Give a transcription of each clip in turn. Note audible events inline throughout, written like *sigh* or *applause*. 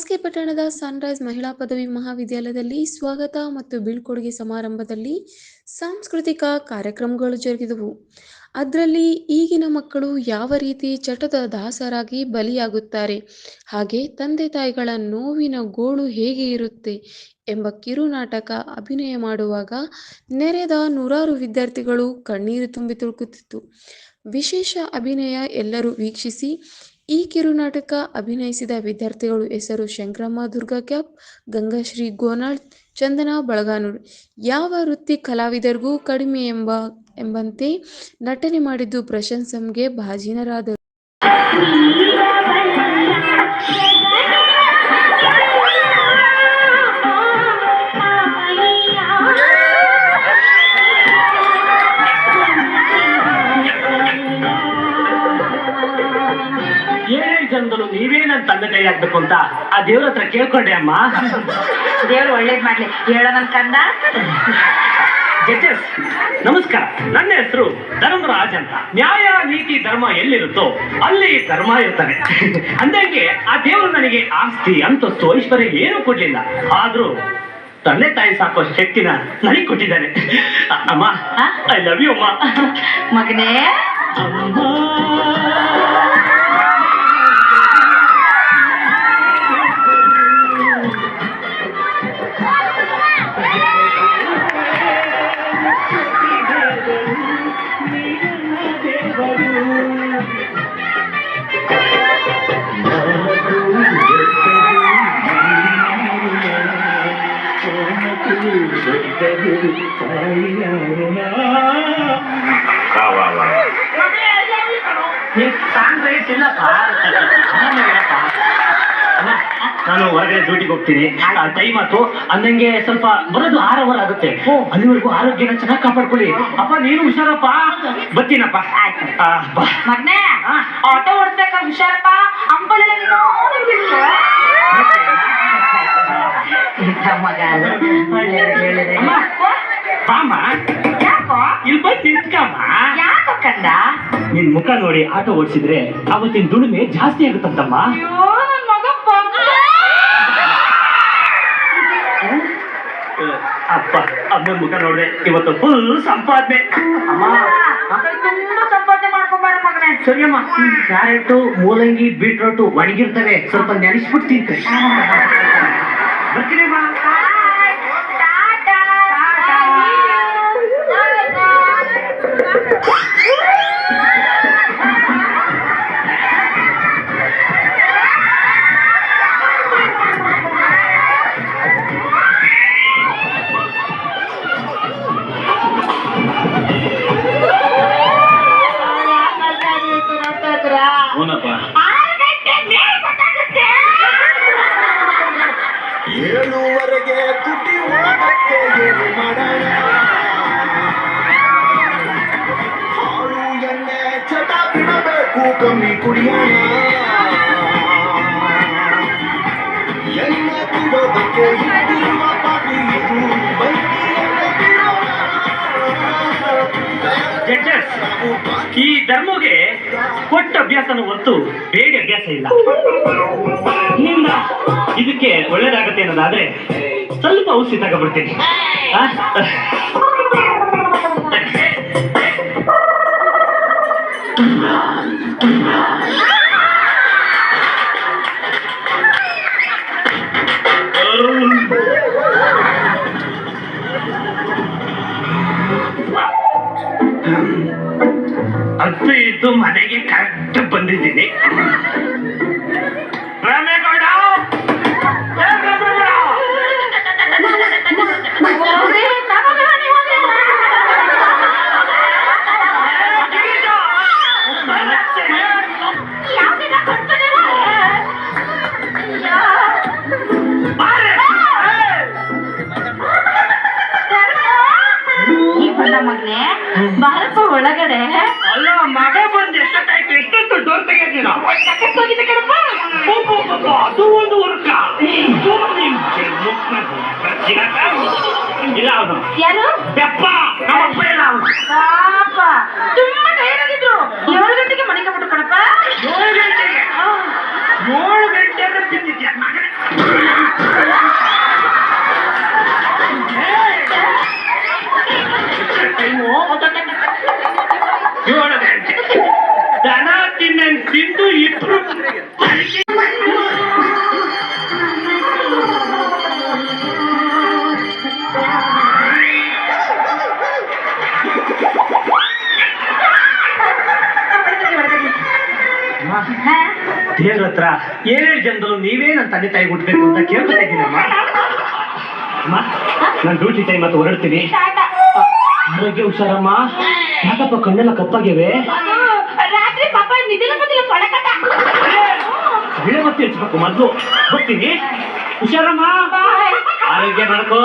ಮಸ್ಕಿ ಪಟ್ಟಣದ ಸನ್ರೈಸ್ ಮಹಿಳಾ ಪದವಿ ಮಹಾವಿದ್ಯಾಲಯದಲ್ಲಿ ಸ್ವಾಗತ ಮತ್ತು ಬೀಳ್ಕೊಡುಗೆ ಸಮಾರಂಭದಲ್ಲಿ ಸಾಂಸ್ಕೃತಿಕ ಕಾರ್ಯಕ್ರಮಗಳು ಜರುಗಿದವು. ಅದರಲ್ಲಿ ಈಗಿನ ಮಕ್ಕಳು ಯಾವ ರೀತಿ ಚಟದ ದಾಸರಾಗಿ ಬಲಿಯಾಗುತ್ತಾರೆ, ಹಾಗೆ ತಂದೆ ತಾಯಿಗಳ ನೋವಿನ ಗೋಳು ಹೇಗೆ ಇರುತ್ತೆ ಎಂಬ ಕಿರು ನಾಟಕ ಅಭಿನಯ ಮಾಡುವಾಗ ನೆರೆದ ನೂರಾರು ವಿದ್ಯಾರ್ಥಿಗಳು ಕಣ್ಣೀರು ತುಂಬಿ ತುಳುಕುತ್ತಿತ್ತು. ವಿಶೇಷ ಅಭಿನಯ ಎಲ್ಲರೂ ವೀಕ್ಷಿಸಿ ಈ ಕಿರುನಾಟಕ ಅಭಿನಯಿಸಿದ ವಿದ್ಯಾರ್ಥಿಗಳು ಹೆಸರು ಶಂಕರಮ್ಮ, ದುರ್ಗಾ ಕ್ಯಾಪ್ ಗಂಗಾಶ್ರೀ ಗೋನಾಳ್, ಚಂದನಾ ಬಳಗಾನೂರ್. ಯಾವ ವೃತ್ತಿ ಕಲಾವಿದರಿಗೂ ಕಡಿಮೆ ಎಂಬ, ಎಂಬಂತೆ ನಟನೆ ಮಾಡಿದ್ದು ಪ್ರಶಂಸಂಗೆ ಭಾಜನರಾದರು. ನೀವೇ ತಂದೆ ಕೈ ಆಗ್ಬೇಕು ಅಂತ ಆ ದೇವ್ರ ಹತ್ರ ಕೇಳ್ಕೊಂಡೆ ಅಮ್ಮ. ದೇವ್ರು ಒಳ್ಳೇದ್ ಮಾಡ್ಲಿ. ಹೇಳೋ ನನ್ ಕಂದ? ಜಡ್ಜಸ್ ನಮಸ್ಕಾರ. ನನ್ನ ಹೆಸರು ಧರ್ಮರಾಜ್ ಅಂತ. ನ್ಯಾಯ ನೀತಿ ಧರ್ಮ ಎಲ್ಲಿರುತ್ತೋ ಅಲ್ಲಿ ಧರ್ಮ ಇರ್ತಾನೆ ಅಂದಂಗೆ ಆ ದೇವರು ನನಗೆ ಆಸ್ತಿ ಅಂತಸ್ತು ಐಶ್ವರ್ಯ ಏನು ಕೊಡ್ಲಿಲ್ಲ. ಆದ್ರೂ ತಂದೆ ತಾಯಿ ಸಾಕೋ ಶಕ್ತಿನ ನನಗೆ ಕೊಟ್ಟಿದ್ದಾನೆ ಅಮ್ಮ ಐ ಲವ್ ಯು ಅಮ್ಮ. ಮಗನೇ? ನಾನು ಹೊರಗಡೆ ಡ್ಯೂಟಿಗೆ ಹೋಗ್ತೀನಿ. ಟೈಮ್ ಆಯ್ತು. ಅಂದಂಗೆ ಸ್ವಲ್ಪ ಬರೋದು ಆರು ಅವರ್ ಆಗುತ್ತೆ ಅಲ್ಲಿವರೆಗೂ ಆರೋಗ್ಯನ ಚೆನ್ನಾಗಿ ಕಾಪಾಡ್ಕೊಳ್ಳಿ. ಅಪ್ಪ ನೀನು ಹುಷಾರಪ್ಪ? ಬರ್ತೀನಪ್ಪ. ಆ. ಮಗನೇ ಆಟೋ ಓಡಿಸ್ಬೇಕಾದ್ರೆ ಹುಷಾರಪ್ಪ? ಅಂಬಲೆಲ್ಲ ಮಗ. ಹೇಳಿದೆ. ಅಮ್ಮ. ಬಾಮ್ಮ ಯಾಕೋ? ಇಲ್ಲಿ ಬಂದು ನಿಂತ್ಕಮ್ಮ. ಯಾಕೋ ಕಂದ? ನಿನ್ ಮುಖ ನೋಡಿ ಆಟೋ ಓಡಿಸಿದ್ರೆ ಅವತ್ತಿನ ದುಡಿಮೆ ಜಾಸ್ತಿ ಆಗುತ್ತಂತಮ್ಮ. ಅಪ್ಪ ಅಮ್ಮನ ಮುಖ ನೋಡ್ದೆ ಇವತ್ತು ಫುಲ್ ಸಂಪಾದನೆ. ಅಮ್ಮ ತುಂಬಾ ಸಂಪಾದನೆ ಮಾಡ್ಕೊಂಬಾರ ಮಗನೇ. ಸರಿಯಮ್ಮ ಕ್ಯಾರೆಟು ಮೂಲಂಗಿ ಬೀಟ್ರೋಟು ಒಣಗಿರ್ತವೆ. ಸ್ವಲ್ಪ ನೆನೆಸ್ಬಿಟ್ಟು ತಿಂತೀನಿ ಬರ್ತೀನಿ ಈ ಧರ್ಮಗೆ ಕೊಟ್ಟ ಅಭ್ಯಾಸನ ಹೊರತು ಬೇರೆ ಅಭ್ಯಾಸ ಇಲ್ಲ. ನಿನ್ನ ಇದಕ್ಕೆ ಒಳ್ಳೇದಾಗತ್ತೆ ಅನ್ನೋದಾದ್ರೆ ಸ್ವಲ್ಪ ಔಷಧಿ ತಗೊಬಿಡ್ತೀನಿ ಆ? ಅದು ಇದು ಯಾರು? ಯಪ್ಪ ನಮ್ಮ ಅಪ್ಪ ಇಲ್ಲ. ಅವ್ನು. ಪಾಪ. ತುಂಬಾ ಟೈರ್ಡ್ ಆಗಿದ್ರು. ಏಳು ಗಂಟೆಗೆ ಮನೆಗೆ ಬಿಟ್ಟು ಕಣಪ್ಪ. ಏಳು ಗಂಟೆಗೆ. ಏಳು ಗಂಟೆ ಅಂದ್ರೆ ಮಗನೇ? ಏ, ಏಳು ದೇವ್ರ ಹತ್ರ ಏಳು ಜನದಲ್ಲೂ ನೀವೇ ನನ್ನ ತಂದೆ ತಾಯಿ ಹುಟ್ಟಬೇಕು ಅಂತ ಇದ್ದೀನಮ್ಮ ಅಮ್ಮ. ನಾನು ಡ್ಯೂಟಿ ಟೈಮ್ ಅಂತ ಹೊರಡ್ತೀನಿ. ಆರೋಗ್ಯ ಹುಷಾರಮ್ಮ. ಯಾಕಪ್ಪ ಕಣ್ಣೆಲ್ಲ ಕಪ್ಪಾಗಿವೆ? ರಾತ್ರಿ ಪಾಪ ನಿದ್ದೆ ಬಂದಿಲ್ಲ ಸೊಳಕಟ ಬಿಳೆ ಮತ್ತೆ ಹೆಚ್ಚಬೇಕು ಮೊದ್ಲು ಬರ್ತೀನಿ. ಹುಷಾರಮ್ಮ. ಆರೋಗ್ಯ ಮಾಡ್ಕೋ.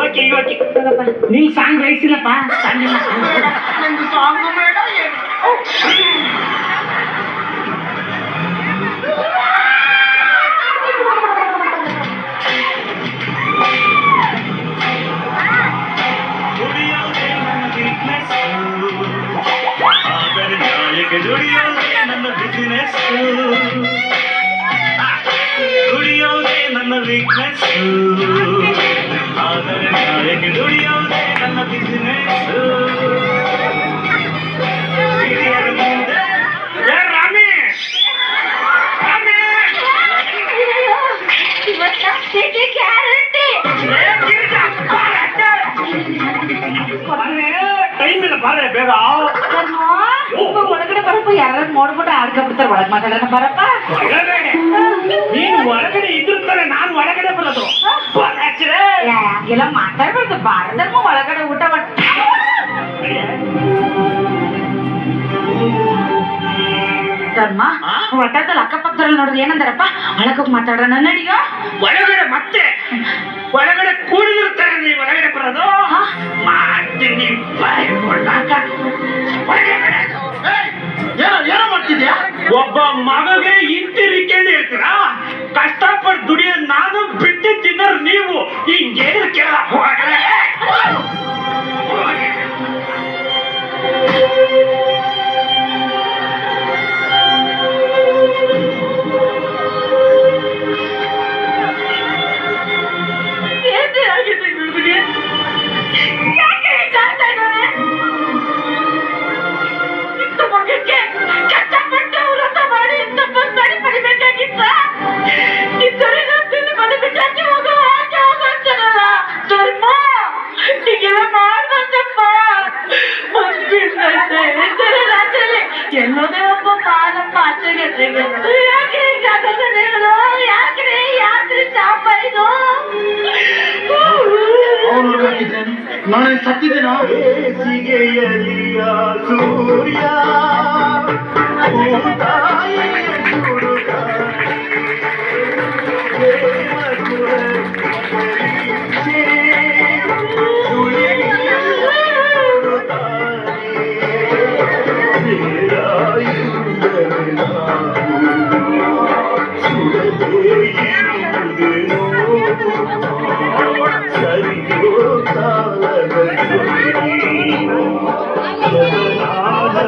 ಓಕೆ ಓಕೆ ನಿಂಗೆ ಸಾಂಗ್ ಬಯಸಿಲ್ಲಪ್ಪ ನಂದು ಸಾಂಗು ಬೇಡ. ದುಡಿಯೋದೇ ನನ್ನ ಬಿಸ್ನೆಸ್ ಅಯ್ಯಯ್ಯೋ, ಇವತ್ತ ಸಿಟಿ ಗ್ಯಾರಂಟಿ ಏ ಗಿರಿಜಾ, ಬಾರೆ, ಬಾರೆ, ಟೈಮ್ ಇಲ್ಲ ಬಾರೆ ಬೇಗ ಧರ್ಮ, ಸ್ವಲ್ಪ ಒಳಗಡೆ ಬರಪ್ಪ ಯಾರು ನೋಡ್ಬಿಟ್ರೆ ಆಡ್ಕೊಂಡ್ಬಿಡ್ತಾರೆ ಒಳಗ್ ಮಾತಾಡೋಣ ಬರಪ್ಪ ಒಳಗಡೆ ನೀನು ಇದ್ದಿರ್ತಾರೆ ನಾನು ಒಳಗಡೆ ಬರೋದು. ಹಂಗೆಲ್ಲ ಮಾತಾಡ್ಬಾರ್ದು. ಬಾರದಮ್ಮ ಒಳಗಡೆ ಊಟ ಧರ್ಮ? ಒಟ್ಟದಲ್ಲಿ ಅಕ್ಕಪಕ್ಕದಲ್ಲಿ ನೋಡಿದ್ರೆ ಏನಂದಾರಪ್ಪ? ಒಳಗ ಹೋಗಿ ಮಾತಾಡೋಣ ನಡಿಗ ಒಳಗಡೆ ಮತ್ತೆ? ಒಳಗಡೆ ಕೂಡಿದಿರ್ತಾರೆ ನೀವು ಒಳಗಡೆ ಬರೋದು? ಮಾಡ್ತೀನಿ. ಒಳಗಡೆ. ಏನೋ ಏನೋ ಮಾಡ್ತಿದ್ಯಾ? ಒಬ್ಬ ಮಗಗೆ ಇಂತಿರಿಕೆಂಡು ಹೇಳ್ತೀರಾ? ಕಷ್ಟಪಟ್ಟು ದುಡಿಯೋದು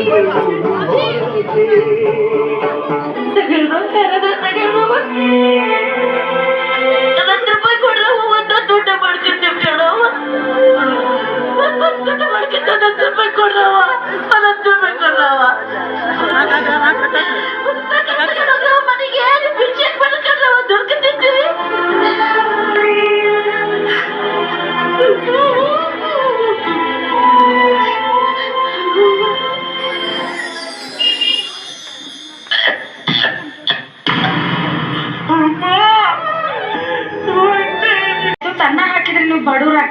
*laughs* ಮನೆಗೆ ಭಿಕ್ಷೆ ಬಡ್ಕೊಂಡ್ರವ ದುಡ್ಡು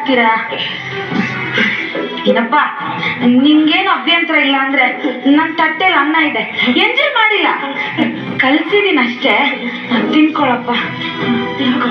ಆಗ್ತೀರಾ ಏನಪ್ಪ ನಿಮ್ಗೇನು ಅಭ್ಯಂತರ ಇಲ್ಲ ಅಂದ್ರೆ ನನ್ ತಟ್ಟೆಲಿ ಅನ್ನ ಇದೆ. ಎಂಜಾಯ್ ಮಾಡಿಲ್ಲ. ಕಲ್ಸಿದೀನಿ ಅಷ್ಟೇ ತಿನ್ಕೊಳಪ್ಪ. ತಿನ್ಕೊ.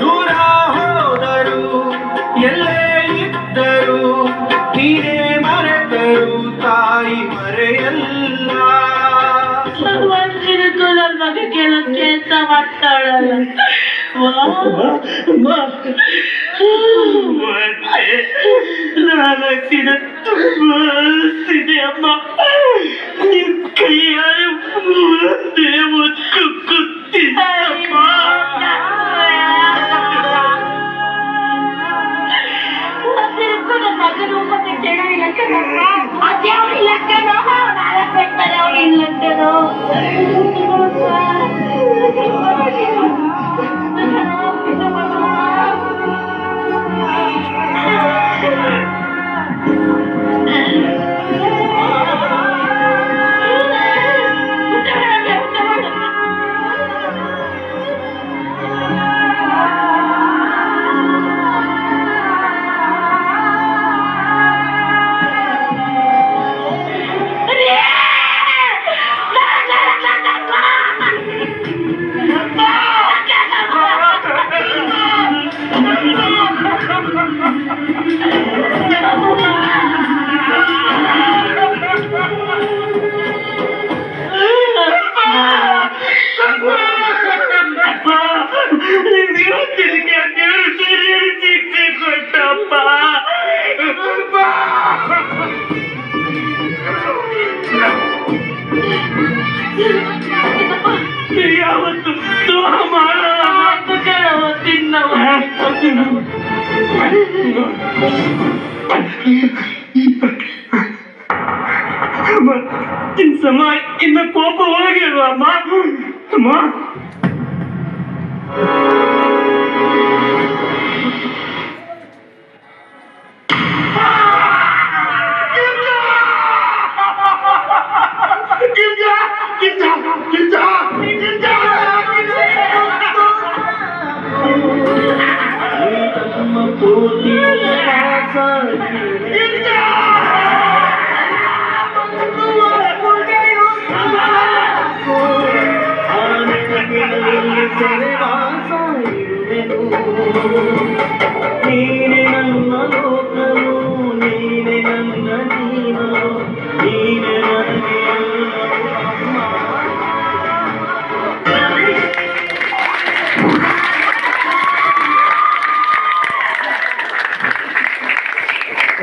ದೂರ ಹೋದರು ಎಲ್ಲೇ ಇದ್ದರು ನೀನೇ ಮರೆತರು ತಾಯಿ ಮರೆಯಲ್ಲ ಒಂದಿನಕ್ಕೂ ನನ್ ಮಗ ಕೆಲವು ಕೆಲ್ಸ ಮಾಡ್ತಾಳಲ್ಲ ನಾಲ್ಕಿನ ತುಂಬ ಅನಿಸ್ತಿದೆ ಅಮ್ಮ ನಿನ್ ಕೈಯಾರೆ ಒಂದೇ ಮುತ್ತು ಕುತ್ತಿದ್ದಮ್ಮ ಒಂದಿನಕ್ಕೂ ನನ್ ಮಗನ ಮತ್ತೆ ಕೇಳೋದಿಲ್ಲ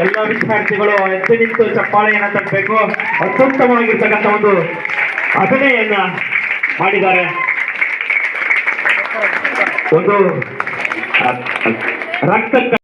ಎಲ್ಲ ವಿದ್ಯಾರ್ಥಿಗಳು ಎದ್ದು ನಿಂತು ಚಪ್ಪಾಳೆಯನ್ನ ತಟ್ಟಬೇಕು ಅತ್ಯುತ್ತಮವಾಗಿರ್ತಕ್ಕಂಥ ಒಂದು ಅಭಿನಯನ್ನ ಮಾಡಿದ್ದಾರೆ. ಒಂದು ರಕ್ತ